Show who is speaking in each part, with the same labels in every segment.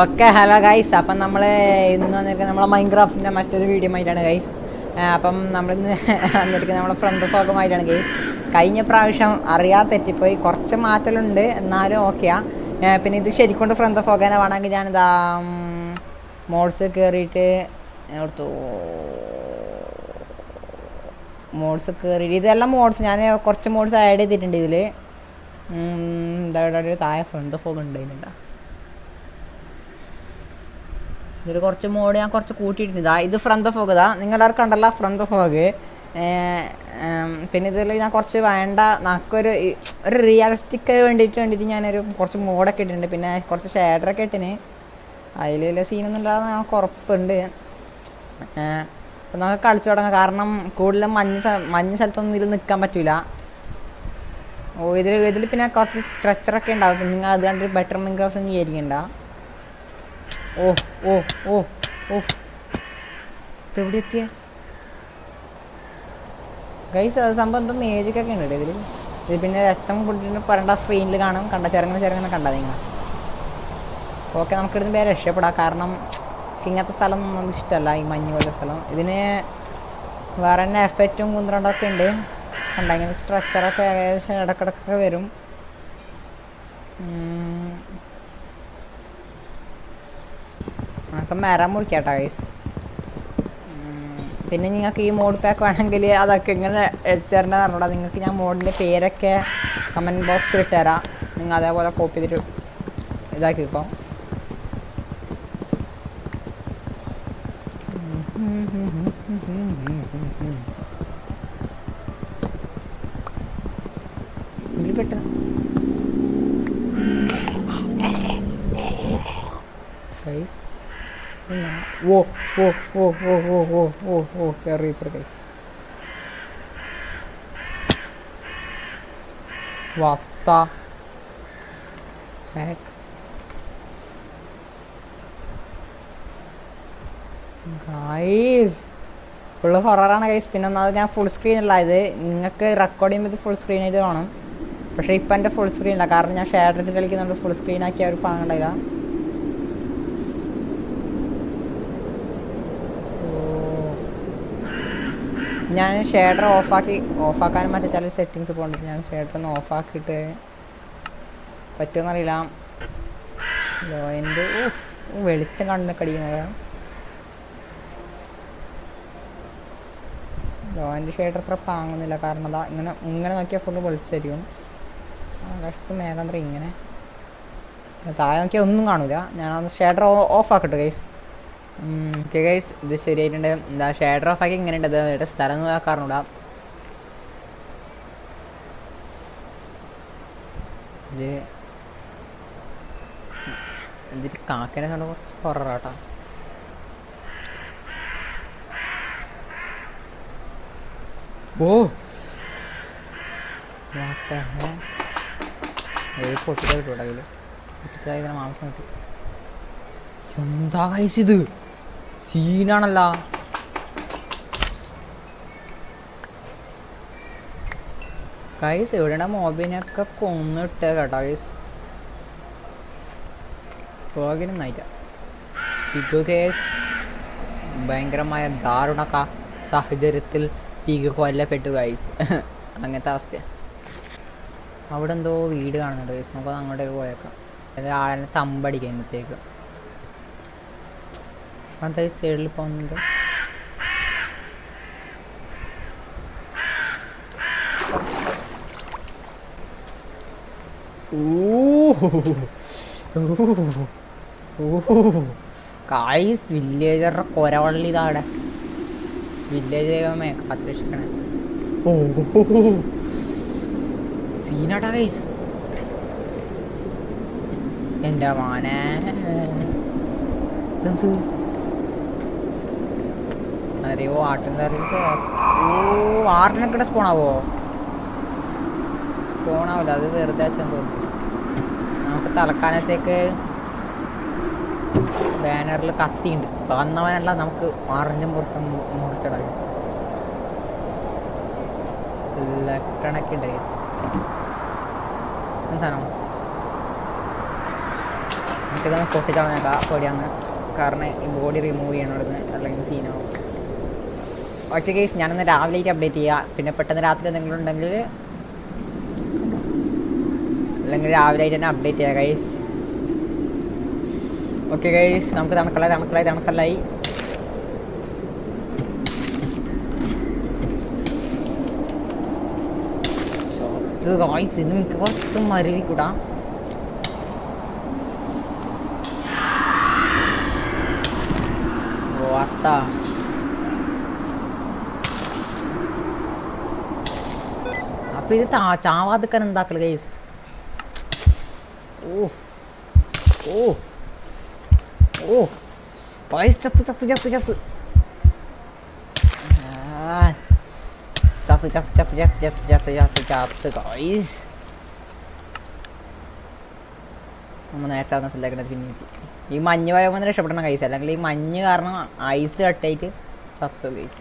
Speaker 1: Okay hello guys അപ്പം നമ്മൾ ഇന്ന് വന്നിരിക്കുന്നത് നമ്മളെ മൈൻക്രാഫ്റ്റിന്റെ മറ്റൊരു വീഡിയോ ആയിട്ടാണ് ഗൈസ് അപ്പം നമ്മളിന്ന് വന്നിരിക്കുന്നത് നമ്മളെ ഫ്രണ്ട് ഫോഗമായിട്ടാണ് ഗൈസ് കഴിഞ്ഞ പ്രാവശ്യം അറിയാതെ തെറ്റിപ്പോയി. കുറച്ച് മാറ്റലുണ്ട്. എന്നാലും ഓക്കെയാണ് പിന്നെ ഇത് ശരിക്കൊണ്ട് ഫ്രണ്ട് ഫോഗനെ വേണമെങ്കിൽ ഞാനിതാ മോഡ്സ് കയറിയിട്ട് എടുത്തു മോഡ്സ് കയറിയിട്ട് ഇതെല്ലാം മോഡ്സ് ഞാൻ കുറച്ച് മോഡ്സ് ആഡ് ചെയ്തിട്ടുണ്ട് ഇതിൽ എന്താ താഴെ ഫ്രണ്ട് ഫോഗ് ഉണ്ട് ഇതിനുണ്ടാ ഇതിൽ കുറച്ച് മോഡ് ഞാൻ കുറച്ച് കൂട്ടിയിട്ടുണ്ട്. ഇതാ ഇത് ഫ്രണ്ട് ഫോഗ് ഇതാ നിങ്ങളാർക്കും ഉണ്ടല്ലോ ഫ്രണ്ട് ഫോഗ് പിന്നെ ഇതിൽ ഞാൻ കുറച്ച് വേണ്ട നമുക്കൊരു ഒരു റിയലിസ്റ്റിക് വേണ്ടിയിട്ട് വേണ്ടിയിട്ട് ഞാനൊരു കുറച്ച് മോഡൊക്കെ ഇട്ടിട്ടുണ്ട്. പിന്നെ കുറച്ച് ഷേഡറൊക്കെ ഇട്ടിന്. അതിൽ വലിയ സീനൊന്നും ഇല്ലാതെ നമുക്ക് ഉറപ്പുണ്ട്. അപ്പം നമുക്ക് കളിച്ചു തുടങ്ങാം. കാരണം കൂടുതലും മഞ്ഞ് മഞ്ഞ് സ്ഥലത്തൊന്നും ഇതിൽ നിൽക്കാൻ പറ്റില്ല ഓ ഇതിൽ ഇതിൽ പിന്നെ കുറച്ച് സ്ട്രെച്ചറൊക്കെ ഉണ്ടാവും. പിന്നെ നിങ്ങൾ അത് കണ്ടിട്ട് ബെറ്റർ മൈൻക്രാഫ്റ്റ് ഒന്നും വിചാരിക്കണ്ട. ഓ ഓ ഓ ഓ. എവിടെ എത്തിയ? ഗൈസ് അത് സംഭവം എന്തോ മേജിക്കൊക്കെ ഉണ്ട് ഇതിൽ ഇത് പിന്നെ രക്തം കൊണ്ടിട്ട് പറയേണ്ട സ്ക്രീനിൽ കാണും. കണ്ട ചെറുങ്ങനെ ചെറുങ്ങനെ കണ്ടാ നിങ്ങൾ ഓക്കെ നമുക്കിടുന്ന് പേര് രക്ഷപ്പെടാം. കാരണം ഇങ്ങനത്തെ സ്ഥലം ഒന്നും ഇഷ്ടമല്ല. ഈ മഞ്ഞ് പോലത്തെ സ്ഥലം. ഇതിന് വേറെ തന്നെ എഫക്റ്റും കുന്ത്രണ്ടൊക്കെ ഉണ്ട്. കണ്ട ഇങ്ങനെ സ്ട്രക്ചറൊക്കെ ഏകദേശം ഇടക്കിടക്കൊക്കെ വരും. നമുക്ക് മരം മുറിക്കാട്ടോ ഗൈസ് പിന്നെ നിങ്ങൾക്ക് ഈ മോഡ് പാക്ക് വേണമെങ്കിൽ അതൊക്കെ ഇങ്ങനെ എടുത്തുതരേണ്ടത് പറഞ്ഞോടാ. നിങ്ങൾക്ക് ഞാൻ മോഡിന്റെ പേരൊക്കെ കമന്റ് ബോക്സിൽ ഇട്ടുതരാം നിങ്ങൾ അതേപോലെ കോപ്പി ചെയ്തിട്ട് ഇതാക്കിക്കോ. ഓ ഓ ഓ ഓ ഓ ഓ ഓ во, കയറി ഇപ്പുറത്തേക്ക് വത്ത ബാക്ക് ഗൈസ് ഫുള്ള് ഹൊററാണ് ഗൈസ് പിന്നെ ഒന്നാമത് ഞാൻ ഫുൾ സ്ക്രീനല്ല ഇത് നിങ്ങൾക്ക് റെക്കോർഡ് ചെയ്യുമ്പോൾ ഇത് ഫുൾ സ്ക്രീനായിട്ട് കാണും. പക്ഷേ ഇപ്പം എന്റെ ഫുൾ സ്ക്രീനില്ല കാരണം ഞാൻ ഷെയർ ഇട്ട് കളിക്കുന്നുണ്ട്. ഫുൾ സ്ക്രീൻ സ്ക്രീനാക്കിയ ഒരു പാങ്ങുണ്ടായില്ല ഞാൻ ഷെയ്ഡർ ഓഫാക്കി ഓഫാക്കാനും മറ്റേ ചില സെറ്റിങ്സ് പോകണ്ട ഞാൻ ഷേഡർ ഒന്ന് ഓഫാക്കിയിട്ട് പറ്റുമെന്നറിയില്ല. എന്റെ വെളിച്ചം കണ്ണൊക്കെ അടിക്കുന്നത് ലോയിന്റെ ഷെയ്ഡർ അത്ര പാങ്ങുന്നില്ല. കാരണം അതാ ഇങ്ങനെ ഇങ്ങനെ നോക്കിയാൽ ഫുള്ള് വെളിച്ചായിരിക്കും ആകാശത്ത് മേഘം ഇങ്ങനെ. താഴെ നോക്കിയാൽ ഒന്നും കാണില്ല ഞാൻ ഷേഡർ ഓഫ് ആക്കട്ടെ ഗൈസ് ഓക്കെ ഗൈസ് ഇത് ശരിയായിട്ടുണ്ട്. എന്താ ഷേഡർ ഓഫ് ആക്കി ഇങ്ങനെ ഉണ്ട് ഇത് സ്ഥലം നോക്കാറുണ്ടാ ഇത് ഇതിൽ കാക്കനെ കണ്ട് കുറച്ച് കുററാട്ടോ ഓ! പൊട്ടിച്ചാൽ കിട്ടൂടാ കയ്യിൽ മാംസം കിട്ടി. എന്താ ഇത്? സീനാണല്ല. കൈസ് എവിടെയാണ് മോബിനൊക്കെ കൊന്നിട്ട് കേട്ടോ കൈസ് പോകിനൊന്നായില്ല പിഗു ഭയങ്കരമായ ദാരുണ സാഹചര്യത്തിൽ പിഗു കൊല്ലപ്പെട്ടു കൈസ് അങ്ങനത്തെ അവസ്ഥ അവിടെ എന്തോ വീട് കാണുന്നുണ്ട് കൈസ് നമുക്ക് അങ്ങോട്ടേക്ക് പോയേക്കാം ആളെ തമ്പടിക്കാം ഇന്നത്തേക്ക്. അതെ സൈഡിൽ പോകുന്നത്. കായ്സ് വില്ലേജറുടെ കൊരവള്ളി ഇതാടെ. വില്ലേജ് ദൈവമേ കാത്തിരക്ഷിക്കണേ. ഓ സീനാടാ കൈസ് എന്റെ മോനെ. എന്ത്? അറിയോ ആട്ടും സർവീസ് ഓ ആറിനൊക്കെ സ്പോൺ ആവില്ല അത് വെറുതെ അച്ഛൻ തോന്നുന്നു. നമുക്ക് തലക്കാനത്തേക്ക് ബാനറിൽ കത്തിയുണ്ട്. വന്നവനല്ല നമുക്ക് മറിഞ്ഞും മുറിച്ചും മുറിച്ചിടാം എന്ത് സാധനം? നമുക്കിതൊന്ന് പൊട്ടിച്ചളഞ്ഞേക്കാം പേടിയാന്ന്. കാരണം ഈ ബോഡി റിമൂവ് ചെയ്യണം അല്ലെങ്കിൽ സീനാവും. ഓക്കെ കേസ് ഞാനൊന്ന് രാവിലേക്ക് അപ്ഡേറ്റ് ചെയ്യാം. പിന്നെ പെട്ടെന്ന് രാത്രി എന്തെങ്കിലും ഉണ്ടെങ്കിൽ അല്ലെങ്കിൽ രാവിലെ ആയിട്ട് തന്നെ അപ്ഡേറ്റ് ചെയ്യാം ഗൈസ് ഓക്കെ ഗൈസ് നമുക്ക് തണുക്കലായി തണുക്കലായി തണുക്കലായി. ഗൈസ് ഇത് മിക്കവാറും മരുവി കൂടാ വാർത്ത ഇത് താ ചാവാതിക്കാൻ എന്താക്കൽ ഗൈസ് ഓ ഓ ഓ. പൈസ ചത്ത് ചത്ത് ചത്ത് ചത്ത്. ചത്ത് ചത്ത് ചത്ത് ചത്ത് ചത്ത് ചത്ത് ചത്ത് ചത്ത് ഗൈസ് നമ്മൾ നേരത്തെ വന്ന സ്ഥലത്തേക്ക് പിന്നെ ഈ മഞ്ഞ് പോയപ്പോൾ രക്ഷപ്പെടണം കൈസ് അല്ലെങ്കിൽ ഈ മഞ്ഞ് കാരണം ഐസ് കട്ടായിട്ട് ചത്തു കൈസ്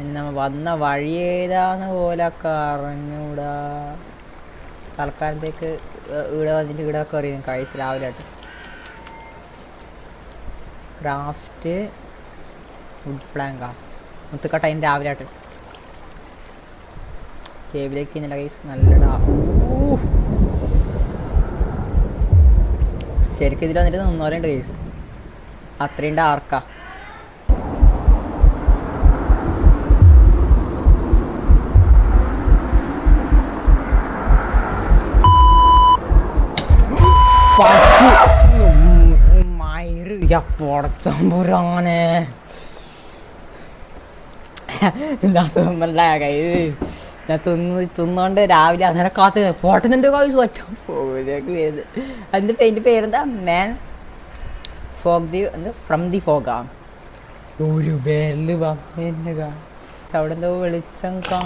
Speaker 1: പിന്നെ നമ്മൾ വന്ന വഴി ഏതാന്ന് പോലെ അറിഞ്ഞൂടാ തൽക്കാലത്തേക്ക് ഇവിടെ വന്നിട്ട് ഇവിടെ ഒക്കെ അറിയാം കഴിച്ച് രാവിലെ ക്രാഫ്റ്റ് വുഡ് പ്ലാങ്കാ മുത്തുക്കട്ട അതിന് രാവിലെ ആയിട്ട് കേവിലേക്ക് ഇന്നലെ കൈസ് നല്ലടാ ഊ. ശരിക്കും ഇതിൽ വന്നിട്ട് നിന്നോലുണ്ട് കേസ് അത്രയും ഡാർക്കാ പൊടച്ചമ്പുരാനെ ഞാൻ തിന്ന് തിന്നോണ്ട് രാവിലെ അങ്ങനെ കാത്ത് പൊട്ടുന്നുണ്ട് കോഴ്സ് ഒറ്റ പോലേക്ക് വരുന്നത് അതിന്റെ പേരിന്റെ പേരെന്താ? മാൻ ഫോഗ് ദി എന്ത്? ഫ്രം ദി ഫോഗാ ഒരു വന്നേക അവിടെ എന്തോ വെളിച്ചം കാ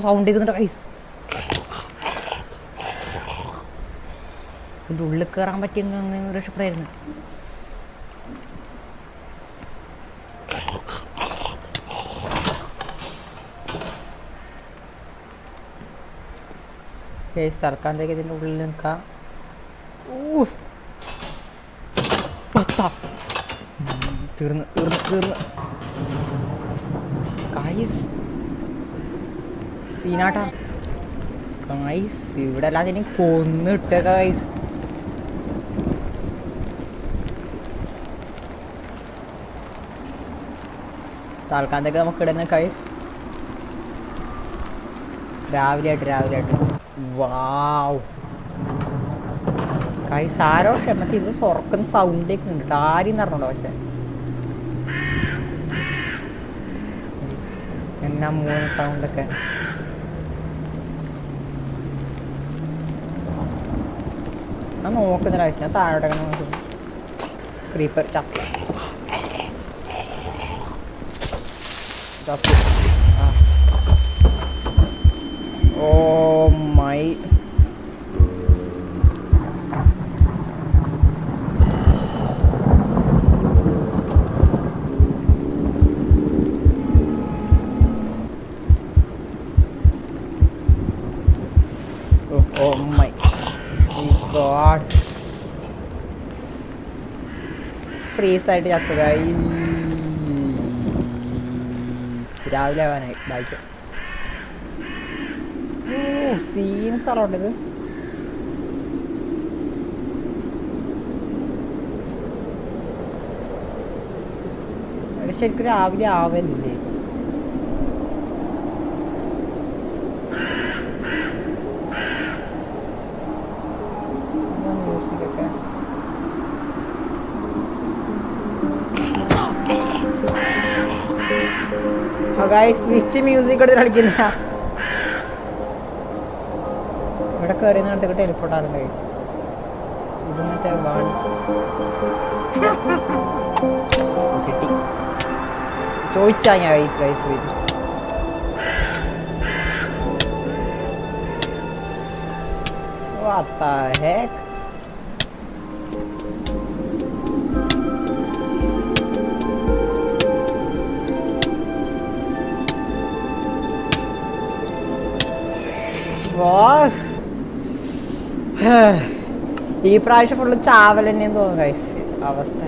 Speaker 1: സൗണ്ട് കേൾക്കുന്നുണ്ട് കൈസ് ഇതിന്റെ ഉള്ളിൽ കയറാൻ പറ്റിയെങ്കിൽ രക്ഷപ്പെടായിരുന്നു. കേസ് തറക്കാണ്ടേക്ക് ഇതിന്റെ ഉള്ളിൽ നിൽക്കാം. തീർന്ന് തീർന്ന് തീർന്ന്. കായ്സ് സീനാട്ടാ. കായ്സ് ഇവിടെ അല്ലാതെ ഇനി കൊന്നിട്ട കായ്സ് തൽക്കാലത്തേക്ക് നമുക്ക് ഇടുന്ന കൈ രാവിലെ ആയിട്ട് രാവിലെ ആയിട്ട് വാവ്. കൈ ആരോ ക്ഷമക്ക് ഇത് തുറക്കുന്ന സൗണ്ട് കേൾക്കുന്നുണ്ട് ആരും നടന്നുണ്ടോ പക്ഷെ? എന്നാ മൂന്ന് സൗണ്ടൊക്കെ ഞാൻ നോക്കുന്നില്ല ആവശ്യം ഞാൻ താഴോട്ടൊക്കെ നോക്കും ക്രീപ്പർ ചപ്പ് ചത്തു oh my Oh my. Oh, oh oh God. ഫ്രീസായിട്ട് ചത്തുക രാവിലെ ആവാനായി. ബൈക്ക് ഓ സീൻ ഇത്? ശരിക്കും രാവിലെ ആവല്ലേ ഗൈസ് വിച്ച് മ്യൂസിക് എടുത്ത് കളിക്കുന്ന. ഇവിടെ കയറി നടത്തിട്ട് ടെലിപ്പോർട്ടാണ് ഗൈസ് ഇത് മറ്റേ വാൺ കിട്ടി. ചോദിച്ചാ ഞാൻ ഗൈസ് ഗൈസ് വീട്ടിൽ What the heck? ഓ ഈ പ്രാവശ്യം ഫുള്ള് ചാവൽ തന്നെയെന്ന് തോന്നുന്നു ഗൈസ് അവസ്ഥ.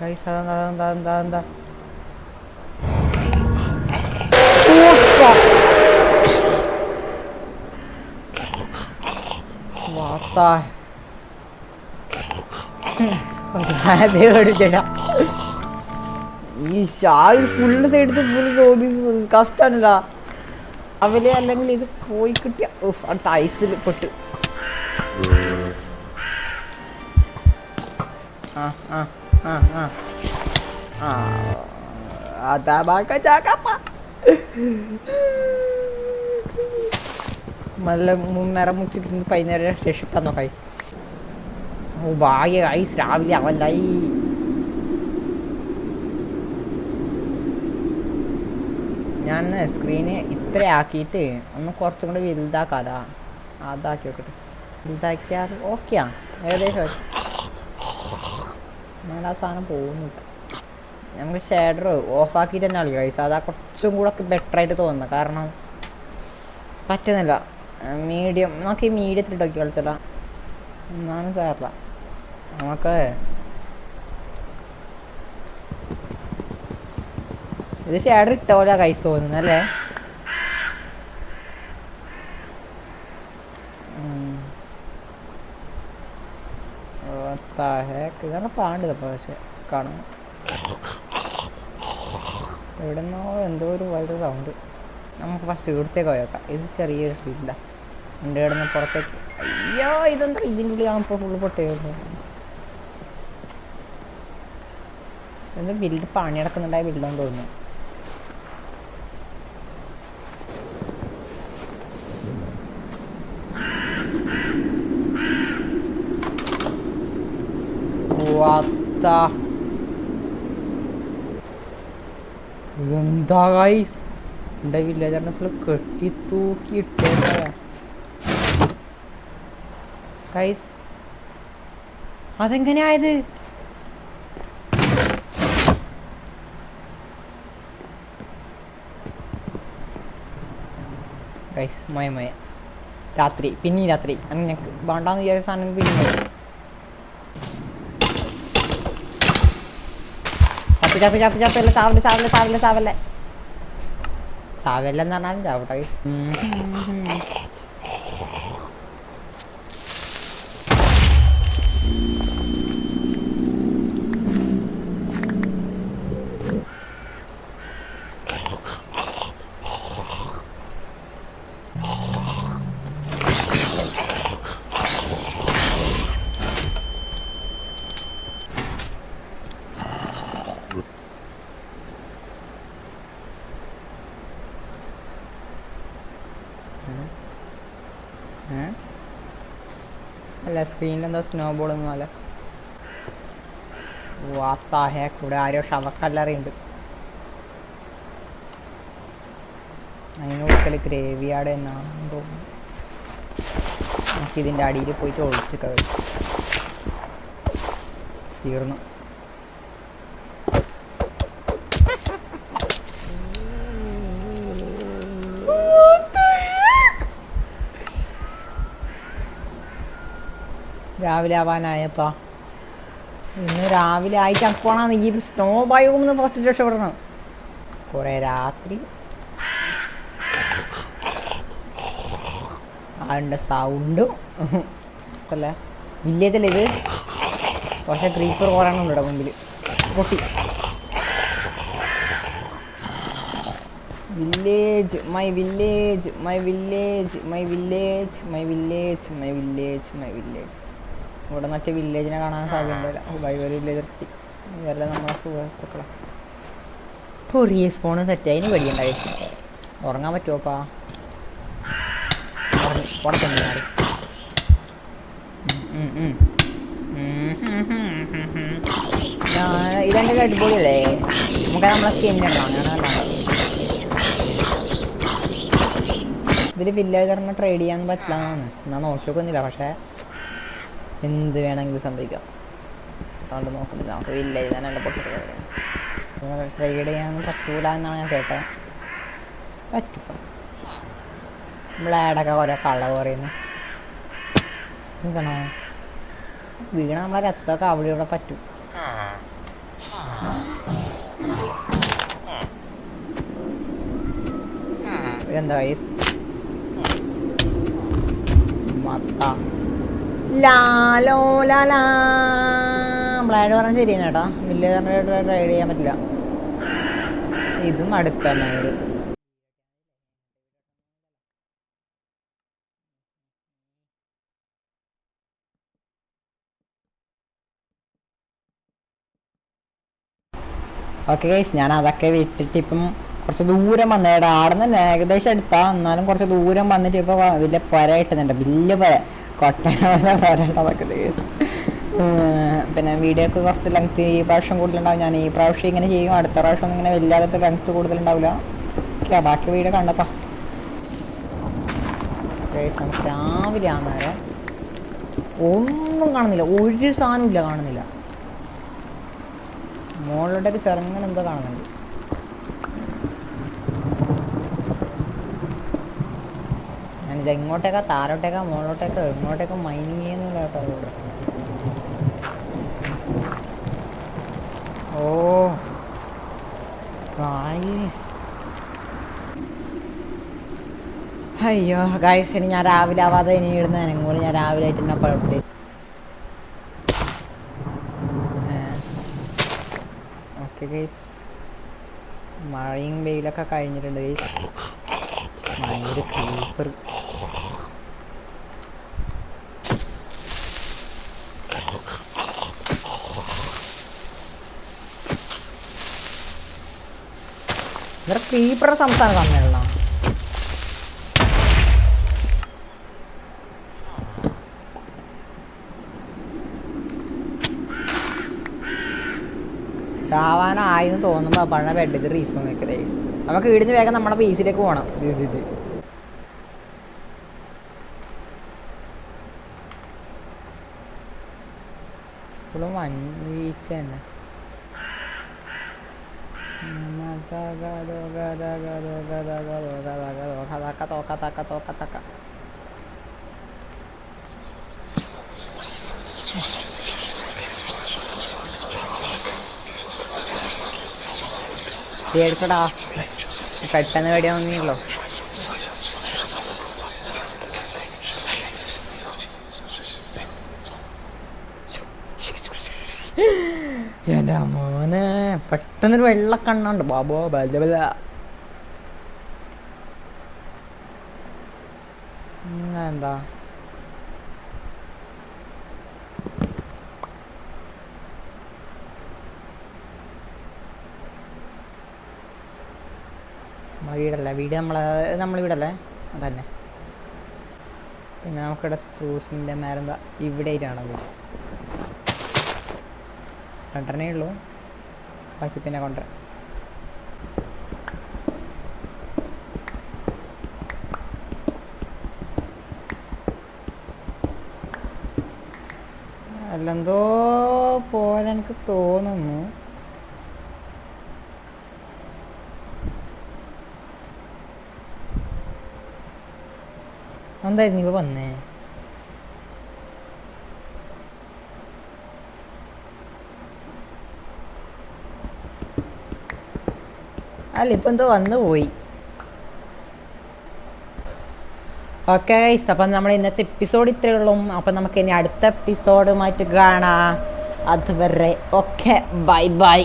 Speaker 1: ഗൈസ് അതെന്താ അതെന്താ എന്താ എന്താ പേടിച്ചേട്ടാ ഈ ഷാൾ ഫുള്ള് സൈഡിൽ ഫുൾ സോബീസ് കഷ്ടാണല്ല. അവൽ അല്ലെങ്കിൽ ഇത് പോയി കിട്ടിയ അടുത്ത ഐസിൽ പെട്ട്. അതാ ബാക്ക ചാക്കപ്പ. നല്ല മുന്നേരം മുച്ചിട്ട് പതിനേഴ് രക്ഷപ്പെടാൻ നോക്കാം ഐസ് ഓ ഭാഗ്യ ഐസ് രാവിലെ അവല്ലായി ഞാൻ സ്ക്രീന് ഇത്ര ആക്കിയിട്ട് ഒന്ന് കുറച്ചും കൂടി വലുതാക്കാതാ. അതാക്കി നോക്കട്ടെ. വലുതാക്കിയാൽ ഓക്കെയാ ഏകദേശം. എന്നാലും ആ സാധനം പോകുന്നില്ല നമുക്ക് ഷേഡർ ഓഫ് ആക്കിയിട്ട് തന്നെ കളിക്കാം ഗൈസ് അതാ കുറച്ചും കൂടെ ഒക്കെ ബെറ്റർ ആയിട്ട് തോന്നുന്നത്. കാരണം പറ്റുന്നില്ല. മീഡിയം നമുക്ക് ഈ മീഡിയത്തിൽ ഇട്ടൊക്കെ കളിച്ചല്ല എന്നാലും സാറില്ല നമുക്ക് ഇത് ഷേഡർ ഇട്ട പോലെ കൈസ് തോന്നുന്നു അല്ലേ? ഇതാണ് പാണ്ടത് അപ്പോൾ പക്ഷെ കാണും എവിടെന്നോ എന്തോ ഒരു വളരെ സൗണ്ട് നമുക്ക് ഫസ്റ്റ് ഇവിടത്തേക്ക് പോയേക്കാം ഇത് ചെറിയൊരു ഫീൽഡാ എന്റെ ഇവിടെ നിന്ന് പുറത്തേക്ക്. അയ്യോ ഇതെന്താ? ഇതിന്റെ ഉള്ളിലാണ് ഇപ്പോൾ ഫുള്ള് പൊട്ടിയത്? എന്ത് ബിൽഡ് പണി നടക്കുന്നുണ്ടായ ബിൽഡാന്ന് തോന്നുന്നു. The? ഇതെന്താ ഗൈസ് എന്റെ വില്ലേജറിനെ ഫുള്ള് കെട്ടി തൂക്കി ഇട്ടേക്ക ഗൈസ് അതെങ്ങനെയായത് ഗൈസ് മയ മയ. രാത്രി പിന്നെ രാത്രി. അങ്ങനെ വേണ്ടാന്ന് വിചാരിച്ച സാധനം പിന്നെ. ചത്ത് ചത്ത് ചത്തല്ല ചാവല്ലേ ചാവല്ലേ ചാവല്ലേ ചാവല്ലേ ചാവല്ലെന്ന് പറഞ്ഞാലും ചാവട്ടെ. അല്ല സ്ക്രീനിൽ എന്തോ സ്നോ ബോൾ പോലെ വാത്താഹേ കൂടെ ആരോ ഷവക്കല്ലറിയുണ്ട് അതിന് ഗ്രേവിയാട് എന്നാണെന്ന് തോന്നുന്നു എനിക്കിതിന്റെ അടിയിൽ പോയിട്ട് ഒളിച്ച് കഴിഞ്ഞു തീർന്നു. രാവിലെ ആവാനായപ്പാ ഇന്ന് രാവിലെ ആയിട്ട് അപ്പോണാണ് ഈ സ്നോ ബയോന്ന് ഫസ്റ്റ് രക്ഷപ്പെടണം. കുറേ രാത്രി. അതിന്റെ സൗണ്ടും അല്ലേ വില്ലേജല്ലേ ഇത്? പക്ഷേ ക്രീപ്പർ കുറയണം ഇവിടെ മുമ്പിൽ പൊട്ടി. Village my village my village my village my village my village my village ഇവിടെ മറ്റേ വില്ലേജിനെ കാണാൻ സാധ്യതയില്ല ബൈബൽ വില്ലേജ് എത്തി ഇവരെല്ലാം നമ്മളെ സുഹൃത്തുക്കളെ. ഇപ്പോൾ റീസ്പോണ് സെറ്റ് അതിന് പേടിയുണ്ടായി ഉറങ്ങാൻ പറ്റുമോപ്പാ പുറത്തുണ്ട് മാറി അടിപൊളിയല്ലേ? നമുക്ക് നമ്മളെ സ്കിന്നിടണം അങ്ങനെയല്ല ഇതിൽ വില്ലേജറിനെ ട്രേഡ് ചെയ്യാൻ പറ്റില്ല എന്നാണ്. എന്നാൽ നോക്കിയൊക്കെ ഒന്നുമില്ല. പക്ഷേ എന്ത് വേണമെങ്കിലും സംഭവിക്കാം. അതുകൊണ്ട് നോക്കുന്നില്ല. നമുക്ക് വില്ലേജ് തന്നെ പൊട്ടിട്ട് ട്രേഡ് ചെയ്യാൻ പറ്റൂല എന്നാണ് ഞാൻ കേട്ടത്. പറ്റും. നമ്മളാടൊക്കെ ഓരോ കള പറയുന്നു. എന്താണോ? വീണ നമ്മളെ രക്തമൊക്കെ അവിടെ ഇവിടെ പറ്റും. എന്താ വയസ്സ് മത്ത. ബ്ലാഡ് പറഞ്ഞാൽ ശരിയാണ് കേട്ടോ. വലിയ റൈഡ് ചെയ്യാൻ പറ്റില്ല. ഇതും അടുത്ത മയൂർ ഓക്കെ ഗൈസ് ഞാൻ അതൊക്കെ വിട്ടിട്ട് ഇപ്പം കുറച്ച് ദൂരം വന്നേടാ ആടെ നിന്ന് ഏകദേശം എടുത്താ. എന്നാലും കുറച്ച് ദൂരം വന്നിട്ട് ഇപ്പോൾ വലിയ പുര കിട്ടുന്നുണ്ട്. വലിയ പുര. കൊട്ടന പോലെ പുര കേട്ടോ അതൊക്കെ പിന്നെ വീഡിയോ ഒക്കെ കുറച്ച് ലെങ്ത് ഈ പ്രാവശ്യം കൂടുതലുണ്ടാവും. ഞാൻ ഈ പ്രാവശ്യം ഇങ്ങനെ ചെയ്യും. അടുത്ത പ്രാവശ്യം ഇങ്ങനെ വലിയ ലെങ്ത് കൂടുതലുണ്ടാവില്ല. ഓക്കെ ബാക്കി വീഡിയോ കണ്ടപ്പാ. നമുക്ക് രാവിലെ ആകുന്നേരം ഒന്നും കാണുന്നില്ല. ഒരു സാധനവും ഇല്ല കാണുന്നില്ല. മുകളിലോട്ടേക്ക് ചെറുങ്ങനെ എന്തോ കാണുന്നുണ്ട്. ഞാനിത് എങ്ങോട്ടേക്കാ താരോട്ടേക്കാ മുകളിലോട്ടേക്കോ എങ്ങോട്ടേക്കോ മൈനിങ് ചെയ്യുന്നില്ല കേട്ടോ. ഓ അയ്യോ ഗായ്സ് ഇനി ഞാൻ രാവിലെ ആവാതെ ഇനി ഇടുന്ന കൂടി ഞാൻ രാവിലെ ആയിട്ട് എന്നെ പഴപ്പി ഓക്കെ ഗൈസ് മഴയും വെയിലൊക്കെ കഴിഞ്ഞിട്ടുണ്ട് ഗൈസ് ഭയങ്കര ക്രീപ്പർ ക്രീപ്പറുടെ സംസ്ഥാനം സമ്മേളനം ചാവാനായെന്ന് തോന്നുമ്പോൾ പഴ ബെഡിൽ റീസ് വെക്കലേ നമുക്ക് ഇടിഞ്ഞ് വേഗം നമ്മുടെ പീസിലേക്ക് പോകണം തീർച്ചയായിട്ട് ഇപ്പോഴും മഞ്ഞീച്ച തന്നെ എടുക്കടാ പെട്ടെന്ന് കടിയാവുന്നല്ലോ എന്റെ മോനെ പെട്ടെന്നൊരു വെള്ള കണ്ണുണ്ട് ബാബോ ബല ബല. എന്താ നമ്മളെ വീടല്ല? വീട് നമ്മളെ നമ്മളെ വീടല്ലേ അതന്നെ. പിന്നെ നമുക്കിവിടെ സ്പ്രൂസിന്റെ മരന്താ ഇവിടെ ആയിട്ടാണത് രണ്ടെണ്ണേ ഉള്ളൂ. ബാക്കി പിന്നെ കൊണ്ടുവരാം അല്ലെന്തോ പോലെ എനിക്ക് തോന്നുന്നു. എന്തായിരുന്നു ഇവ വന്നേ? അല്ല ഇപ്പം എന്തോ വന്നു പോയി. ഓക്കെ ഗൈസ് അപ്പം നമ്മൾ ഇന്നത്തെ എപ്പിസോഡ് ഇത്രയേ ഉള്ളൂ. അപ്പം നമുക്ക് ഇനി അടുത്ത എപ്പിസോഡുമായിട്ട് കാണാം. അതുവരെ ഓക്കെ ബൈ ബൈ